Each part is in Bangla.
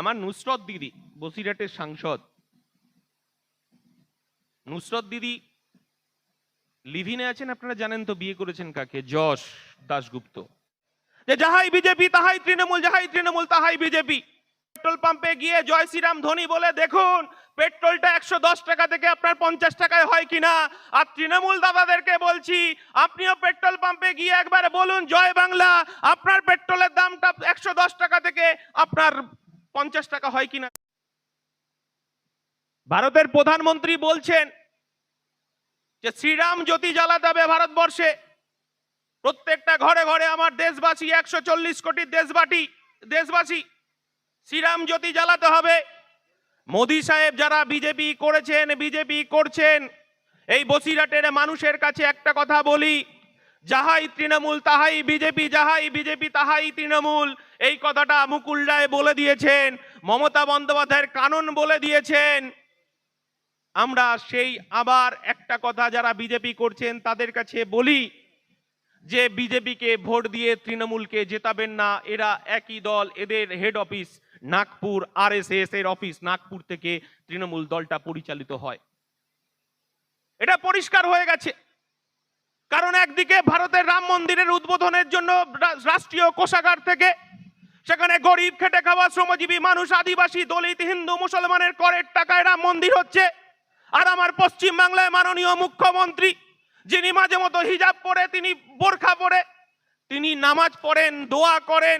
আমার নুসরত দিদি, বসিরহাটের সাংসদ। নুসরত দিদি লিভিনে আছেন, আপনারা জানেন তো, বিয়ে করেছেন কাকে? যশ দাশগুপ্ত। যে যাহাই বিজেপি, তাহাই তৃণমূল, যাহাই তৃণমূল, তাহাই বিজেপি। পেট্রোল পাম্পে গিয়ে জয় শ্রীরাম ধনী বলে, দেখুন, পেট্রোলটা একশো দশ টাকা থেকে আপনার পঞ্চাশ টাকায় হয় কিনা? আর তৃণমূল দাদাদেরকে বলছি, আপনিও পেট্রোল পাম্পে গিয়ে একবার বলুন, জয় বাংলা, আপনার পেট্রোলের দামটা একশো দশ টাকা থেকে আপনার পঞ্চাশ টাকা হয় কিনা? ভারতের প্রধানমন্ত্রী বলছেন যে, শ্রীরাম জ্যোতি জ্বালাতে হবে ভারতবর্ষে প্রত্যেকটা ঘরে ঘরে আমার দেশবাসী একশো চল্লিশ কোটি দেশবাটি, দেশবাসী, শ্রীরাম জ্যোতি জ্বালাতে হবে। মোদি সাহেব যারা বিজেপি করেছেন, বিজেপি করছেন, এই বসিরহাটের মানুষের কাছে একটা কথা বলি যাহাই তৃণমূল, তাহাই বিজেপি, যাহাই বিজেপি, তাহাই তৃণমূল। এই কথাটা মুকুল রায় বলে দিয়েছেন, মমতা বন্দ্যোপাধ্যায়ের কানন বলে দিয়েছেন। আমরা সেই আবার একটা কথা যারা বিজেপি করছেন, তাদের কাছে বলি যে, বিজেপিকে ভোট দিয়ে তৃণমূলকে জেতাবেন না। এরা একই দল, এদের হেড অফিস নাগপুর আরএসএস এর অফিস নাগপুর থেকে তৃণমূল দলটা পরিচালিত হয়। এটা পরিষ্কার হয়ে গেছে। কারণ একদিকে ভারতের রাম মন্দিরের উদ্বোধনের জন্য রাষ্ট্রীয় কোষাগার থেকে সেখানে গরিব খেটে খাওয়া শ্রমজীবী মানুষ, আদিবাসী, দলিত, হিন্দু, মুসলমানের করের টাকায় রাম মন্দির হচ্ছে। আর আমার পশ্চিম বাংলায় মাননীয় মুখ্যমন্ত্রী, যিনি মাঝে মতো হিজাব পরে, তিনি বোরখা পরে, তিনি নামাজ পড়েন, দোয়া করেন,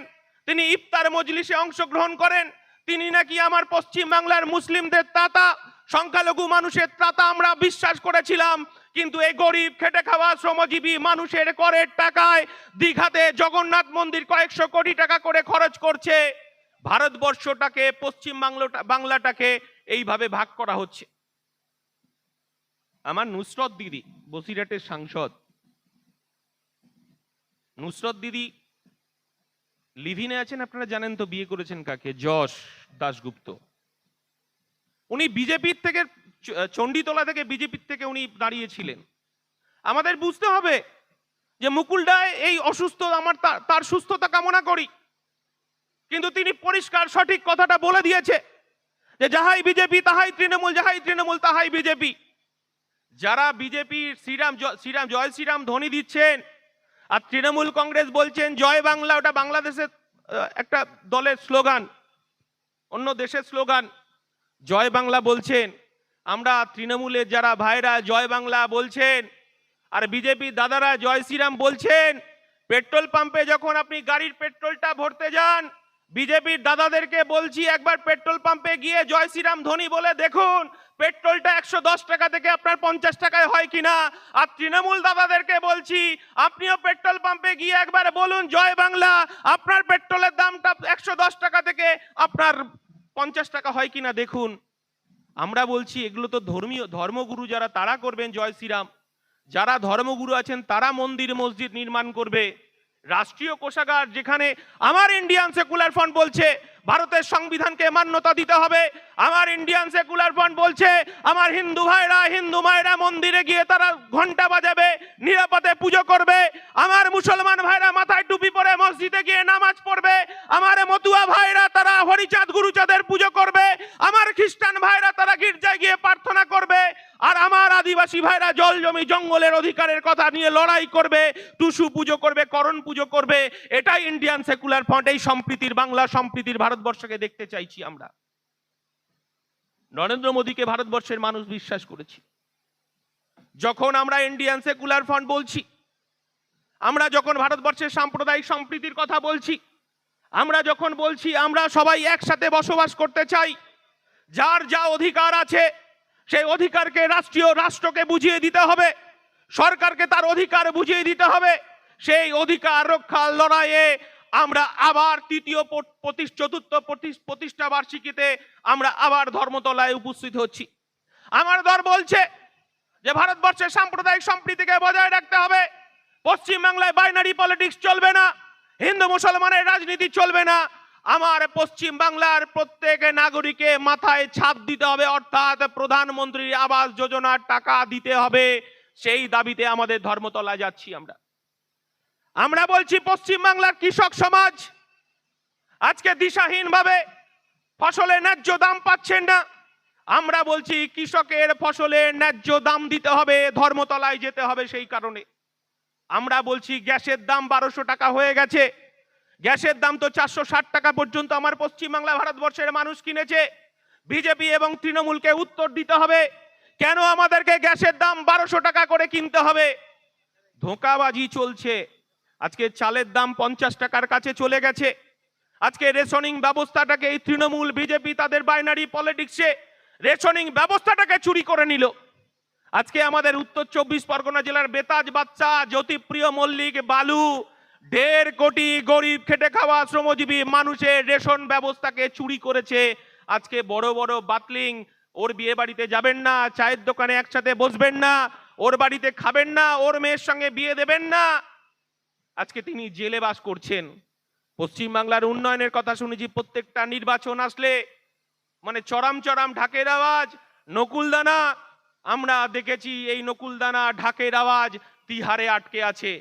তিনি ইফতার মজলিসে অংশগ্রহণ করেন, তিনি নাকি আমার পশ্চিম বাংলার মুসলিমদের তাতা, সংখ্যালঘু মানুষের তাতা আমরা বিশ্বাস করেছিলাম। কিন্তু এই গরিব খেটে খাওয়া শ্রমজীবী মানুষের করের টাকায় দীঘাতে জগন্নাথ মন্দির কয়েকশো কোটি টাকা করে খরচ করছে। ভারতবর্ষটাকে, পশ্চিম বাংলাটা বাংলাটাকে এইভাবে ভাগ করা হচ্ছে। আমার নুসরত দিদি, বসিরহাটের সাংসদ। নুসরত দিদি, লিভিনে আছেন আপনারা জানেন তো, বিয়ে করেছেন কাকে? যশ দাশগুপ্ত। উনি বিজেপির থেকে চণ্ডীতলা থেকে বিজেপির থেকে উনি দাঁড়িয়েছিলেন। আমাদের বুঝতে হবে যে মুকুল রায় এই অসুস্থ, আমার তার সুস্থতা কামনা করি। কিন্তু তিনি পরিষ্কার, সঠিক কথাটা বলে দিয়েছে যে যাহাই বিজেপি, তাহাই তৃণমূল, যাহাই তৃণমূল, তাহাই বিজেপি। যারা বিজেপি শ্রীরাম শ্রীরাম, জয় শ্রীরাম ধ্বনি দিচ্ছেন, আর তৃণমূল কংগ্রেস বলছেন, জয় বাংলা, ওটা বাংলাদেশের একটা দলের স্লোগান, অন্য দেশের স্লোগান, জয় বাংলা বলছেন আমরা তৃণমূলের যারা ভাইরা জয় বাংলা বলছেন, আর বিজেপি দাদারা জয় শ্রীরাম বলছেন, পেট্রোল পাম্পে যখন আপনি গাড়ির পেট্রোলটা ভরতে যান বিজেপির দাদাদেরকে বলছি একবার পেট্রোল পাম্পে গিয়ে জয় শ্রীরাম ধ্বনি বলে দেখুন, পেট্রোলটা একশো দশ টাকা থেকে আপনার পঞ্চাশ টাকায় হয় কিনা। আর তৃণমূল দাদাদেরকে বলছি, আপনিও পেট্রোল পাম্পে গিয়ে একবার বলুন জয় বাংলা, আপনার পেট্রোলের দামটা একশো দশ টাকা থেকে আপনার পঞ্চাশ টাকা হয় কিনা দেখুন। আমরা বলছি এগুলো তো ধর্মীয়, ধর্মগুরু যারা, তারা করবেন জয় শ্রীরাম। যারা ধর্মগুরু আছেন, তারা মন্দির, মসজিদ নির্মাণ করবে। রাষ্ট্রীয় কোষাগার যেখানে আমার ইন্ডিয়ান সেকুলার ফ্রন্ট বলছে, ভারতের সংবিধানকে মান্যতা দিতে হবে। আমার ইন্ডিয়ান সেকুলার ফ্রন্ট বলছে, আমার হিন্দু ভাইরা, হিন্দু মায়েরা মন্দিরে গিয়ে তারা ঘণ্টা বাজাবে, নিরাপদে পুজো করবে। আমার মুসলমান ভাইরা টুপি পরে মসজিদে গিয়ে নামাজ পড়বে। আমার মতুয়া ভাইরা তারা হরিচাঁদ গুরুচাঁদের পুজো করবে। আমার খ্রিস্টান ভাইরা তারা গির্জায় গিয়ে প্রার্থনা করবে। আর আমার আদিবাসী ভাইরা জল জমি জঙ্গলের অধিকারের কথা নিয়ে লড়াই করবে। টুসু পুজো করবে, করণ পুজো করবে। এটাই ইন্ডিয়ান সেকুলার ফ্রন্ট এই সম্প্রীতির বাংলা, সম্প্রীতির ভারতবর্ষকে দেখতে চাইছি আমরা। নরেন্দ্র মোদীকে ভারতবর্ষের মানুষ বিশ্বাস করেছি। যখন আমরা ইন্ডিয়ান সেকুলার ফ্রন্ট বলছি আমরা যখন ভারতবর্ষের সাম্প্রদায়িক সম্প্রীতির কথা বলছি, আমরা যখন বলছি আমরা সবাই একসাথে বসবাস করতে চাই, যার যা অধিকার আছে, সেই অধিকারকে রাষ্ট্রীয় রাষ্ট্রকে বুঝিয়ে দিতে হবে, সরকারকে তার অধিকার বুঝিয়ে দিতে হবে, সেই অধিকার রক্ষার লড়াইয়ে আমরা আবার তৃতীয় চতুর্থ প্রতিষ্ঠা বার্ষিকীতে আমরা আবার ধর্মতলায় উপস্থিত হচ্ছি। আমার দল বলছে যে ভারতবর্ষের সাম্প্রদায়িক সম্প্রীতিকে বজায় রাখতে হবে পশ্চিমবাংলায় বাইনারি পলিটিক্স চলবে না, হিন্দু মুসলমানের রাজনীতি চলবে না। আমার পশ্চিম বাংলার প্রত্যেক নাগরিকে মাথায় ছাদ দিতে হবে, অর্থাৎ প্রধানমন্ত্রী আবাস যোজনার টাকা দিতে হবে। সেই দাবিতে আমাদের ধর্মতলা যাচ্ছি আমরা। আমরা বলছি পশ্চিম বাংলার কৃষক সমাজ আজকে দিশাহীন ভাবে ফসলের ন্যায্য দাম পাচ্ছেন না। আমরা বলছি কৃষকের ফসলের ন্যায্য দাম দিতে হবে, ধর্মতলায় যেতে হবে সেই কারণে। আমরা বলছি গ্যাসের দাম বারোশো টাকা হয়ে গেছে। গ্যাসের দাম তো চারশো ষাট টাকা পর্যন্ত আমার পশ্চিমবাংলা ভারতবর্ষের মানুষ কিনেছে। বিজেপি এবং তৃণমূলকে উত্তর দিতে হবে, কেন আমাদেরকে গ্যাসের দাম বারোশো টাকা করে কিনতে হবে? ধোঁকাবাজি চলছে। আজকে চালের দাম পঞ্চাশ টাকার কাছে চলে গেছে। আজকে রেশনিং ব্যবস্থাটাকে এই তৃণমূল, বিজেপি তাদের বাইনারি পলিটিক্সে রেশনিং ব্যবস্থাটাকে চুরি করে নিল। আজকে আমাদের উত্তর চব্বিশ পরগনা জেলার বেতাজ বাচ্চা জ্যোতিপ্রিয় মল্লিক, বালু, দেড় কোটি গরিব খেটে খাওয়া শ্রমজীবী মানুষের রেশন ব্যবস্থাকে চুরি করেছে। আজকে বড় বড় বাতলিং, ওর বিয়ে বাড়িতে যাবেন না, চায়ের দোকানে একসাথে বসবেন না, ওর বাড়িতে খাবেন না, ওর মেয়ের সঙ্গে বিয়ে দেবেন না। আজকে তিনি জেলে বাস করছেন। পশ্চিমবাংলার উন্নয়নের কথা শুনেছি, প্রত্যেকটা নির্বাচন আসলে মানে চরাম চরাম ঢাকের আওয়াজ, নকুলদানা আমরা দেখেছি এই নকুলদানা ঢাকের আওয়াজ তিহারে আটকে আছে।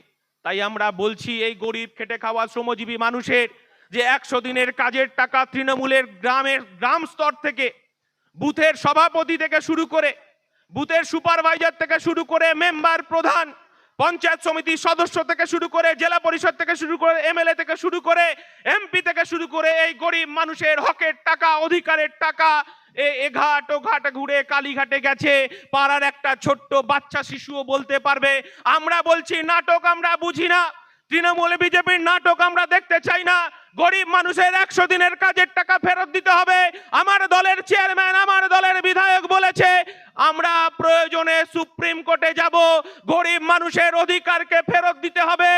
তাই আমরা বলছি এই গরিব খেটে খাওয়া শ্রমজীবী মানুষের যে একশো দিনের কাজের টাকা তৃণমূলের গ্রামের গ্রাম স্তর থেকে, বুথের সভাপতি থেকে শুরু করে, বুথের সুপারভাইজার থেকে শুরু করে মেম্বার প্রধান, পঞ্চায়েত সমিতির সদস্য থেকে শুরু করে জেলা পরিষদ থেকে শুরু করে এমএলএ থেকে শুরু করে এমপি থেকে শুরু করে এই গরিব মানুষের হকের টাকা, অধিকারের টাকা এ ঘাট, ও ঘাট ঘুরে কালীঘাটে গেছে। পাড়ার একটা ছোট্ট বাচ্চা শিশুও বলতে পারবে, আমরা বলছি নাটক আমরা বুঝি না। তৃণমূল, বিজেপির নাটক আমরা দেখতে চাই না। গরিব মানুষের একশো দিনের কাজের টাকা ফেরত দিতে হবে। আমার দলের চেয়ারম্যান, আমার দলের বিধায়ক বলেছে, আমরা প্রয়োজনে সুপ্রিম কোর্টে যাব। গরিব মানুষের অধিকারকে ফেরত দিতে হবে।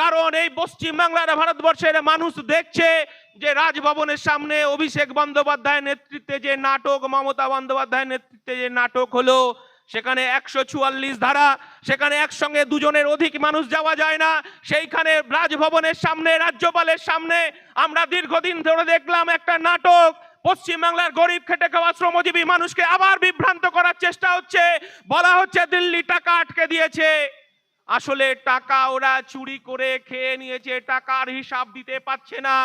কারণ এই পশ্চিম বাংলার ভারতবর্ষের মানুষ দেখছে যে রাজভবনের সামনে অভিষেক বন্দ্যোপাধ্যায়ের নেতৃত্বে যে নাটক, মমতা বন্দ্যোপাধ্যায়ের নেতৃত্বে যে নাটক হলো, সেখানে একশো চুয়াল্লিশ ধারা, সেখানে একসঙ্গে দুজনের অধিক মানুষ যাওয়া যায় না, সেইখানে রাজভবনের সামনে, রাজ্যপালের সামনে আমরা দীর্ঘদিন ধরে দেখলাম একটা নাটক। পশ্চিমবাংলার গরিব খেটে খাওয়া শ্রমজীবী মানুষকে আবার বিভ্রান্ত করার চেষ্টা হচ্ছে। বলা হচ্ছে দিল্লি টাকা আটকে দিয়েছে। আসলে টাকা ওরা চুরি করে খেয়ে নিয়েছে, টাকার হিসাব দিতে পারছে না।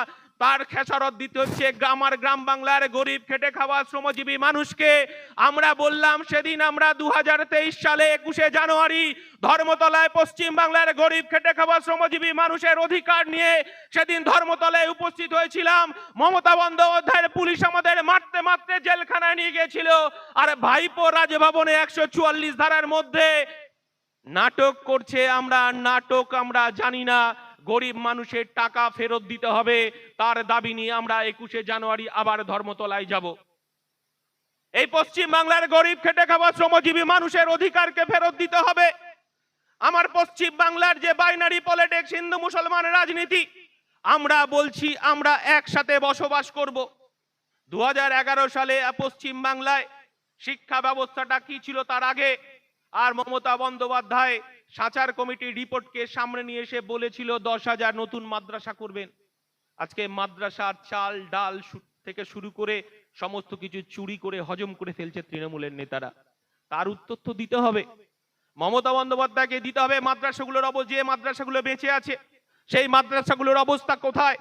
তার খেসারত দিতে হচ্ছে গ্রামার গ্রাম বাংলার গরিব খেটে খাওয়া শ্রমজীবী মানুষকে। আমরা বললাম সেদিন আমরা দুহাজার তেইশ সালে একুশে জানুয়ারি ধর্মতলায় পশ্চিম বাংলার গরিব খেটে খাওয়া শ্রমজীবী মানুষের অধিকার নিয়ে সেদিন ধর্মতলায় উপস্থিত হয়েছিলাম। মমতা বন্দ্যোপাধ্যায়ের পুলিশ আমাদের মারতে মারতে জেলখানায় নিয়ে গেছিল আর ভাইপো রাজভবনে একশো চুয়াল্লিশ ধারার মধ্যে নাটক করছে আমরা, নাটক আমরা জানি না। গরিব মানুষের টাকা ফেরত দিতে হবে, তার দাবি নিয়ে আমরা একুশে জানুয়ারি আবার ধর্মতলায় যাব। এই পশ্চিম বাংলার গরিব খেটে খাওয়া শ্রমজীবী মানুষের অধিকারকে ফেরত দিতে হবে। আমার পশ্চিম বাংলার যে বাইনারি পলিটিক্স হিন্দু মুসলমান রাজনীতি, আমরা বলছি আমরা একসাথে বসবাস করব। দু হাজার এগারো সালে পশ্চিম বাংলায় শিক্ষা ব্যবস্থাটা কি ছিল তার আগে? আর মমতা বন্দ্যোপাধ্যায় সাচার কমিটির রিপোর্টকে সামনে নিয়ে এসে বলেছিল দশ হাজার নতুন মাদ্রাসা করবেন। আজকে মাদ্রাসার চাল, ডাল থেকে শুরু করে সমস্ত কিছু চুরি করে, হজম করে ফেলছে তৃণমূলের নেতারা। তার উত্তর তো দিতে হবে। মমতা বন্দ্যোপাধ্যায়কে দিতে হবে মাদ্রাসাগুলোর অব যে মাদ্রাসাগুলো বেঁচে আছে, সেই মাদ্রাসাগুলোর অবস্থা কোথায়?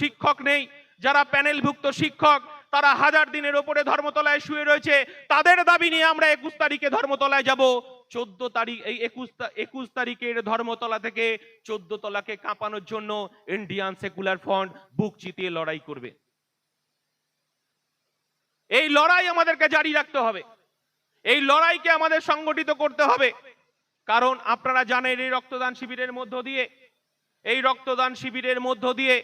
শিক্ষক নেই। যারা প্যানেলভুক্ত শিক্ষক, তারা হাজার দিনের ওপরে ধর্মতলায় শুয়ে রয়েছে। তাদের দাবি নিয়ে আমরা একুশ তারিখে ধর্মতলায় যাব। চোদ্দ তারিখ, এই একুশ একুশ তারিখের ধর্মতলা থেকে চোদ্দ তলাকে কাঁপানোর জন্য ইন্ডিয়ান সেকুলার ফ্রন্ট বুক চিতিয়ে লড়াই করবে। এই লড়াই আমাদেরকে জারি রাখতে হবে। এই লড়াইকে আমাদের সংগঠিত করতে হবে। কারণ আপনারা জানেন এই রক্তদান শিবিরের মধ্য দিয়ে, এই রক্তদান শিবিরের মধ্য দিয়ে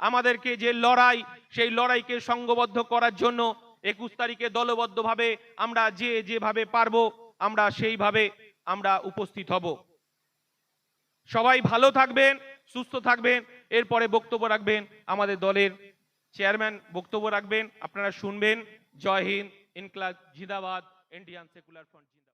আমাদেরকে যে লড়াই, সেই লড়াইকে সংঘবদ্ধ করার জন্য একুশ তারিখে দলবদ্ধভাবে আমরা যে যেভাবে পারব আমরা সেইভাবে আমরা উপস্থিত হব। সবাই ভালো থাকবেন, সুস্থ থাকবেন, এরপরে বক্তব্য রাখবেন আমাদের দলের চেয়ারম্যান, বক্তব্য রাখবেন, আপনারা শুনবেন। জয় Hind, Inqilab, জিদাবাদ, Indian secular front